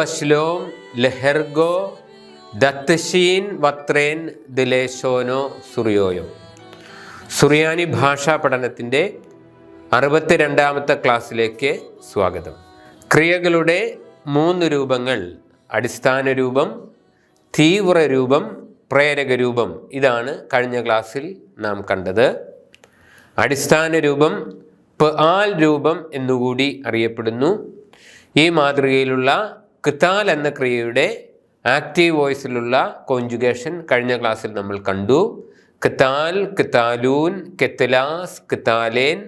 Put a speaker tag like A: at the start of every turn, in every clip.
A: ബഷ്ലോം ലെഹർഗോ ദത്തശീൻ വത്രേൻ ദിലേശോനോ സുറിയോയോ. സുറിയാനി ഭാഷാ പഠനത്തിന്റെ അറുപത്തിരണ്ടാമത്തെ ക്ലാസ്സിലേക്ക് സ്വാഗതം. ക്രിയകളുടെ മൂന്ന് രൂപങ്ങൾ അടിസ്ഥാന രൂപം തീവ്ര രൂപം പ്രേരക രൂപം ഇതാണ് കഴിഞ്ഞ ക്ലാസ്സിൽ നാം കണ്ടത്. അടിസ്ഥാന രൂപം പ ആൽ രൂപം എന്നുകൂടി അറിയപ്പെടുന്നു. ഈ മാതൃകയിലുള്ള കിത്താൽ എന്ന ക്രിയയുടെ ആക്റ്റീവ് വോയിസിലുള്ള കോഞ്ചുഗേഷൻ കഴിഞ്ഞ ക്ലാസ്സിൽ നമ്മൾ കണ്ടു. കിത്താൽ കിത്താലൂൻ കിത്തലാസ് കിത്താലേൻ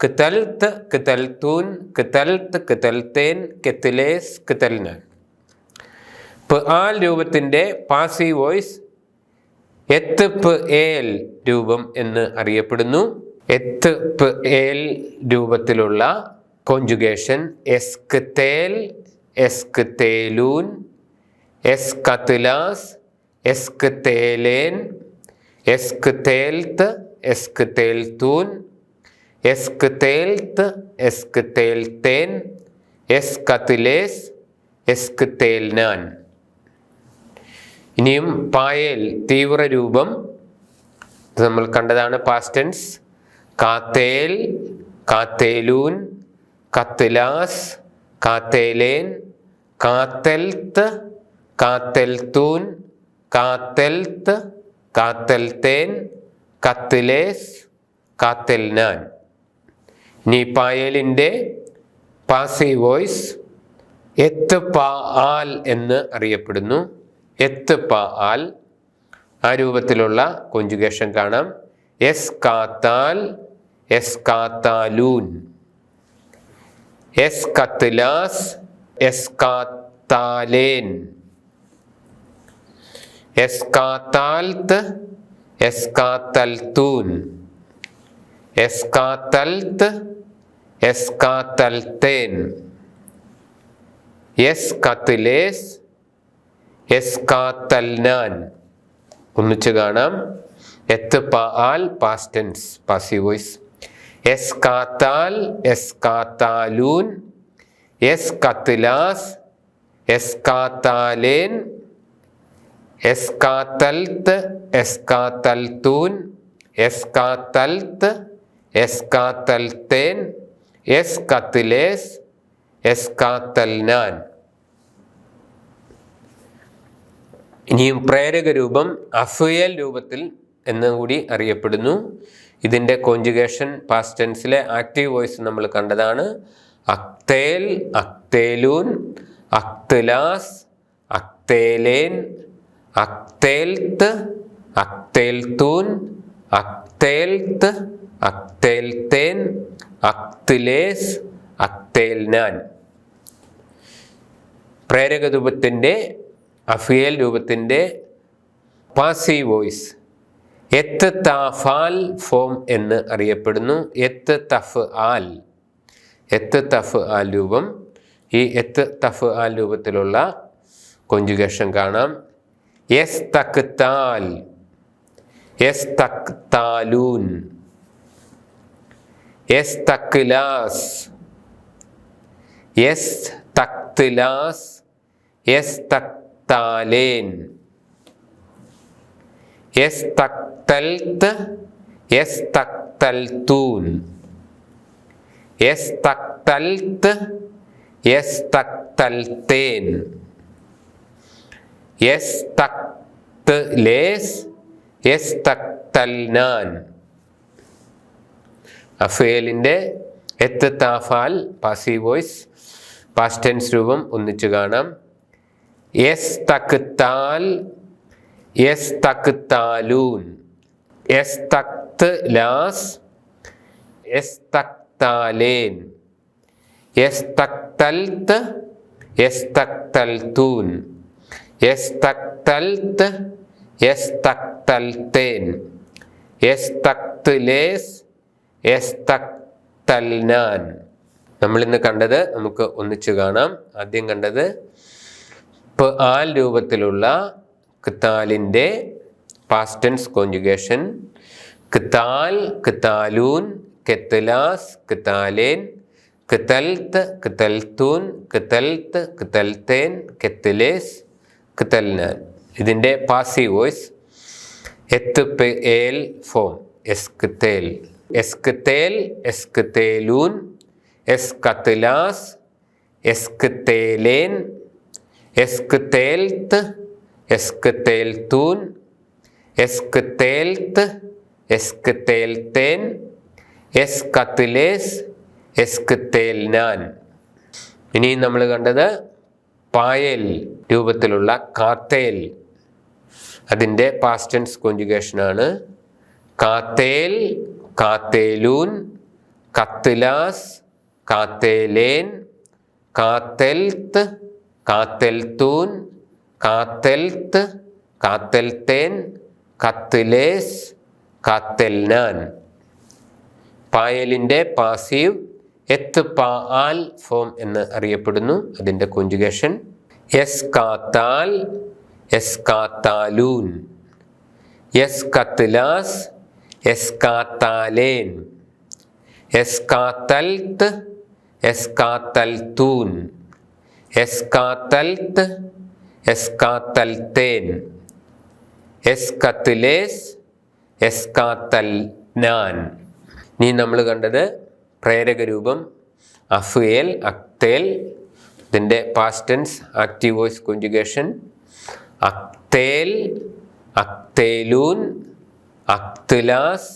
A: കിത്തൽത്ത് കിത്തൽത്തൂൻ കിത്തൽത്ത് കിത്തൽത്തേൻ കിത്തലേസ് കിത്തൽനാൻ ആൽ രൂപത്തിന്റെ പാസീവ് വോയിസ് എത്ത് പ് ഏൽ രൂപം എന്ന് അറിയപ്പെടുന്നു. എത്ത് പ് ഏൽ രൂപത്തിലുള്ള കോഞ്ചുഗേഷൻ എസ്ക് തേൽ എസ്ക് എസ്കത്ലാസ് എസ്ക്തേലേൻ എസ്ക്തേൽത്ത് എസ്ക്തേൽത്തൂൻ എസ്ക്തേൽത്ത് എസ്ക്തേൽത്തേൻ എസ്കത്ലേസ് എസ്ക് തേൽത്തൂൻ എസ്ക് തേൽത്ത് എസ്ക് തേൽത്തേൻ എസ് കത്തിലേസ് എസ്ക് തേൽനാൻ ഇനിയും പായേൽ തീവ്ര രൂപം നമ്മൾ കണ്ടതാണ് പാസ്റ്റൻസ് കാത്തേൽ കാത്തേലൂൻ കത്തിലാസ് കാത്തേലേൻ കാത്തെൽത്ത് കാത്തെൽത്തൂൻ കാത്തെൽത്ത് കാത്തെൽത്തേൻ കത്തിലേസ് കാത്തെൽനാൻ. ഇനി പായലിന്റെ പാസീവ് വോയിസ് എത്ത് പാ ആൽ എന്ന് അറിയപ്പെടുന്നു. എത്ത് പ ആൽ ആ രൂപത്തിലുള്ള കൊഞ്ചുഗേഷൻ കാണാം. എസ് കാത്താൽ എസ് കാത്താലൂൻ എസ് കത്ലാസ് എസ് കാത്താലേൻ എസ് കാത്താൽത്ത് എസ് കാത്തൽത്തൂൻ എസ് കാത്തൽത്ത് എസ് കാത്തൽത്തേൻ എസ് കത്തിലേസ് എസ്കാത്തൽനാൻ. ഒന്നിച്ച് കാണാം. എത്ത് പാൽ പാസ്റ്റൻസ് പാസി വോയിസ് എസ്കാത്താൽ കാത്താൽ എസ് കത്തിലാസ് എസ്കാത്താലേൻ എസ്കാത്തൽത്ത് എസ്കാത്തൽത്തൂൻ എസ്കാത്തൽത്ത് എസ്കാത്തൽത്തേൻ എസ് കത്തിലേസ് എസ്കാത്തൽനാൻ. ഇനിയും പ്രേരക രൂപം അഫുയൽ രൂപത്തിൽ എന്നും കൂടി അറിയപ്പെടുന്നു. ഇതിന്റെ കോഞ്ചുഗേഷൻ പാസ്റ്റൻസിലെ ആക്റ്റീവ് വോയിസ് നമ്മൾ കണ്ടതാണ്. അക്തേൽ അക്തേലൂൻ അക്തലാസ് അക്തേലേൻ അക്തേൽത്ത് അക്തേൽത്തൂൻ അക്തേൽത്ത് അക്തേൽത്തേൻ അക്തിലേസ് അക്തേൽനാൻ. പ്രേരക രൂപത്തിന്റെ അഫിയൽ രൂപത്തിന്റെ പാസീവ് വോയിസ് എത്ത് താഫാൽ ഫോം എന്ന് അറിയപ്പെടുന്നു. എത്ത് തഫ് ആൽ എത്ത് തഫ് ആൽ രൂപം. ഈ എത്ത് തഫ് ആൽ രൂപത്തിലുള്ള കൊഞ്ചുഗേഷൻ കാണാം. എസ് തക് താൽ എസ് തക് താലൂൻ എസ് തക്ലാസ് എസ് തക്തിലാസ് എസ് തക് താലേൻ എസ് തക്തൽനാൻ അഫേലിന്റെ എത്ത് താഫാൽ പാസീവ് വോയിസ് പാസ്റ്റൻസ് രൂപം ഒന്നിച്ചു കാണാം. എസ് തക്താൽ എസ് തക്താലൂൻ എസ് തക്ത് ലാസ് എസ് തക്താലേൻ എസ് തക്തൽത്ത് എസ് തക്തൽത്തൂൻ എസ് തക്തൽത്ത് എസ് തക്തൽത്തേൻ എസ് തക്തിലേസ് എസ് തക്തൽനാൻ നമ്മളിന്ന് കണ്ടത് നമുക്ക് ഒന്നിച്ചു കാണാം. ആദ്യം കണ്ടത് ആൽ രൂപത്തിലുള്ള കിത്താലിന്റെ പാസ്റ്റൻസ് കോഞ്ചുഗേഷൻ കിത്താൽ കിത്താലൂൻ കെത്തലാസ് കിത്താലേൻ കിത്തൽത്ത് കിത്തൽത്തൂൻ കിത്തൽത്ത് കിത്തൽത്തേൻ കെത്തലേസ് കിത്തൽനാൻ. ഇതിന്റെ പാസീവ് വോയിസ് എത്ത് ഏൽ ഫോം എസ് കിത്തേൽ എസ് കിത്തേൽ എസ് കിത്തേലൂൻ എസ് കത്തലാസ് എസ് കിത്തേലേൻ എസ് എസ്കത്തേലേൻ എസ്കത്തേൽത്ത് എസ്ക്തേൽത്ത് എസ്ക്തേൽത്തേൻ എസ് കത്തിലേസ് എസ്ക്തേൽനാൻ ഇനി നമ്മൾ കണ്ടത് പായൽ രൂപത്തിലുള്ള കാത്തേൽ അതിന്റെ പാസ്റ്റൻസ് കോഞ്ചുഗേഷനാണ് കാത്തേൽ കാത്തേലൂൻ കത്തിലാസ് കാത്തേലേൻ കാത്തെൽത്ത് കാത്തെൽത്തൂൻ കാത്തെൽത്ത് കാത്തെൽത്തേൻ കത്തിലേസ് കാത്തെൽനാൻ. പായലിന്റെ പാസീവ് എത്ത് പാ ആൽ ഫോം എന്ന് അറിയപ്പെടുന്നു അതിന്റെ കൊഞ്ചുഗേഷൻ എസ് കാത്താൽ എസ് കാത്താലൂൻ. എസ് കത്തിലാസ് എസ് കാത്താലേൻ. എസ് കാത്തൽത്ത് എസ് കാത്തൽത്തൂൻ. എസ് കാത്തൽത്ത് എസ് കാത്തൽത്തേൻ എസ്കാത്തൽ നാൻ നീ നമ്മൾ കണ്ടത് പ്രേരക രൂപം അഫുയേൽ അക്തേൽ ഇതിന്റെ past tense active voice conjugation അക്തേൽ അക്തേലൂൻ അക്തുലാസ്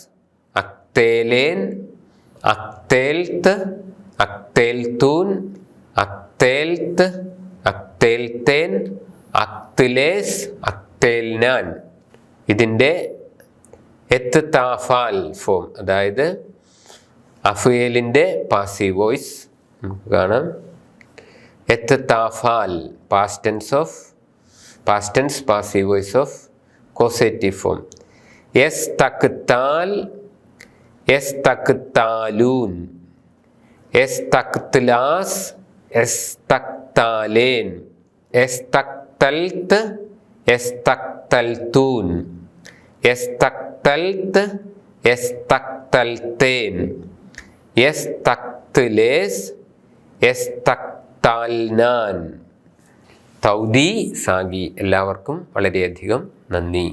A: അക്തേലേൻ അക്തേൽത്ത് അക്തേൽത്തൂൻ അക്തേൽത്ത് അക്തേൽത്തേൻ അക്തിലേസ് അക്തേൽനാൻ. ഇതിന്റെ എത്ത് താഫാൽ ഫോം. അതായത് അഫുയേലിന്റെ പാസീവ് വോയിസ് നമുക്ക് കാണാം. എത്ത് താഫാൽ past tense of past tense passive voice of causative form S തക്താൽ എസ് തക്താലൂൻ എസ് തക്തലാസ് എസ് തക്താലേൻ എസ് തക്തൽത്ത് എസ് തക്തൽത്തൂൻ എസ് തക്തൽത്ത് എസ് തക്തൽത്തേൻ എസ് തക്തിലേസ് എസ് തക്താൽനാൻ തൗദി സാഗി. എല്ലാവർക്കും വളരെയധികം നന്ദി.